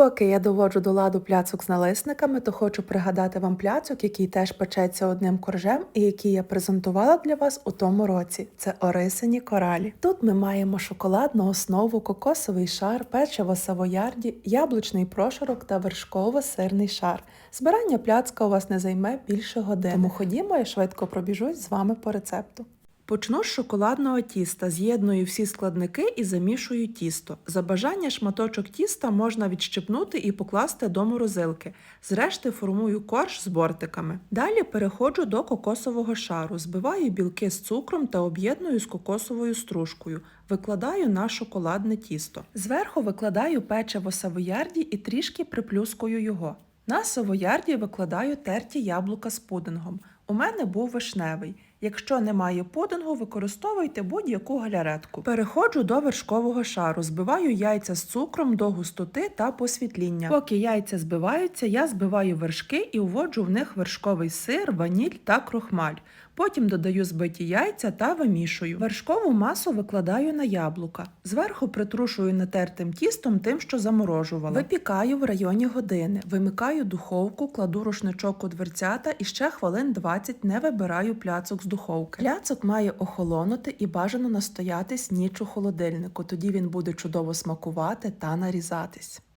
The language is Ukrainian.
Поки я доводжу до ладу пляцок з налисниками, то хочу пригадати вам пляцок, який теж печеться одним коржем і який я презентувала для вас у тому році. Це орисині коралі. Тут ми маємо шоколадну основу, кокосовий шар, печиво савоярді, яблучний прошарок та вершково-сирний шар. Збирання пляцка у вас не займе більше години. Тому ходімо, я швидко пробіжусь з вами по рецепту. Почну з шоколадного тіста, з'єдную всі складники і замішую тісто. За бажання шматочок тіста можна відщипнути і покласти до морозилки. Зрешти формую корж з бортиками. Далі переходжу до кокосового шару, збиваю білки з цукром та об'єдную з кокосовою стружкою. Викладаю на шоколадне тісто. Зверху викладаю печиво савоярді і трішки приплюскую його. На савоярді викладаю терті яблука з пудингом. У мене був вишневий. Якщо немає пудингу, використовуйте будь-яку галеретку. Переходжу до вершкового шару, збиваю яйця з цукром до густоти та посвітління. Поки яйця збиваються, я збиваю вершки і вводжу в них вершковий сир, ваніль та крохмаль. Потім додаю збиті яйця та вимішую. Вершкову масу викладаю на яблука. Зверху притрушую натертим тістом тим, що заморожувала. Випікаю в районі години. Вимикаю духовку, кладу рушничок у дверцята і ще хвилин 20 не вибираю пляцок з духовки. Пляцок має охолонути і бажано настоятись ніч у холодильнику. Тоді він буде чудово смакувати та нарізатись.